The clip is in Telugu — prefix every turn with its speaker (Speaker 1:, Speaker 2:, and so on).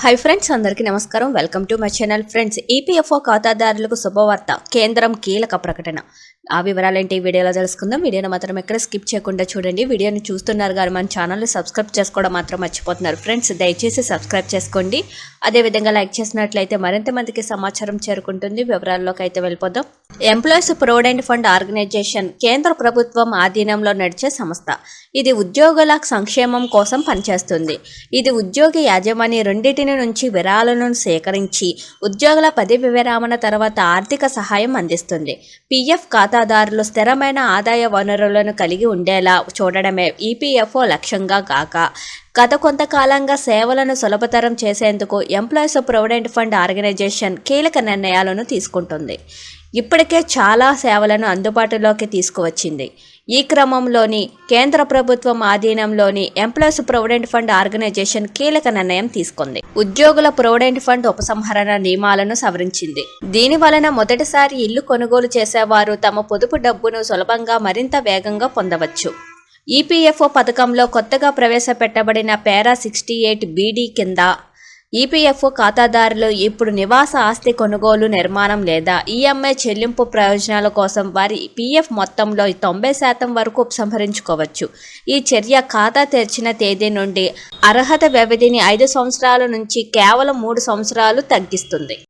Speaker 1: హాయ్ ఫ్రెండ్స్ అందరికీ నమస్కారం. Welcome to my channel friends EPFO ఖాతాదారులకు శుభవార్త. కేంద్రం కీలక ప్రకటన. ఆ వివరాలేంటి ఈ వీడియోలో తెలుసుకుందాం. వీడియోను మాత్రం ఎక్కడ స్కిప్ చేయకుండా చూడండి. వీడియోని చూస్తున్నారు కానీ మన ఛానల్ని సబ్స్క్రైబ్ చేసుకోవడం మాత్రం మర్చిపోతున్నారు. ఫ్రెండ్స్ దయచేసి సబ్స్క్రైబ్ చేసుకోండి. అదేవిధంగా లైక్ చేసినట్లయితే మరింత మందికి సమాచారం చేరుకుంటుంది. వివరాల్లోకి అయితే వెళ్ళిపోదాం. ఎంప్లాయీస్ ప్రొవిడెంట్ ఫండ్ ఆర్గనైజేషన్ కేంద్ర ప్రభుత్వం ఆధీనంలో నడిచే సంస్థ. ఇది ఉద్యోగుల సంక్షేమం కోసం పనిచేస్తుంది. ఇది ఉద్యోగి యాజమాన్య రెండింటిని నుంచి విరాళాలను సేకరించి ఉద్యోగుల పదవి విరామణ తర్వాత ఆర్థిక సహాయం అందిస్తుంది. పిఎఫ్ ఖాతాదారులు స్థిరమైన ఆదాయ వనరులను కలిగి ఉండేలా చూడడమే ఈపీఎఫ్ఓ లక్ష్యంగా కాక గత కొంతకాలంగా సేవలను సులభతరం చేసేందుకు ఎంప్లాయీస్ ప్రొవిడెంట్ ఫండ్ ఆర్గనైజేషన్ కీలక నిర్ణయాలను తీసుకుంటుంది. ఇప్పటికే చాలా సేవలను అందుబాటులోకి తీసుకువచ్చింది. ఈ క్రమంలోని కేంద్ర ప్రభుత్వం ఆధీనంలోని ఎంప్లాయీస్ ప్రొవిడెంట్ ఫండ్ ఆర్గనైజేషన్ కీలక నిర్ణయం తీసుకుంది. ఉద్యోగుల ప్రొవిడెంట్ ఫండ్ ఉపసంహరణ నియమాలను సవరించింది. దీని వలన మొదటిసారి ఇల్లు కొనుగోలు చేసేవారు తమ పొదుపు డబ్బును సులభంగా మరింత వేగంగా పొందవచ్చు. ఈపీఎఫ్ఓ పథకంలో కొత్తగా ప్రవేశపెట్టబడిన పేరా సిక్స్టీ ఎయిట్ బీడీ కింద ఈపీఎఫ్ఓ ఖాతాదారులు ఇప్పుడు నివాస ఆస్తి కొనుగోలు నిర్మాణం లేదా ఈఎంఐ చెల్లింపు ప్రయోజనాల కోసం వారి పీఎఫ్ మొత్తంలో తొంభై శాతం వరకు ఉపసంహరించుకోవచ్చు. ఈ చర్య ఖాతా తెరిచిన తేదీ నుండి అర్హత వ్యవధిని ఐదు సంవత్సరాల నుంచి కేవలం మూడు సంవత్సరాలు తగ్గిస్తుంది.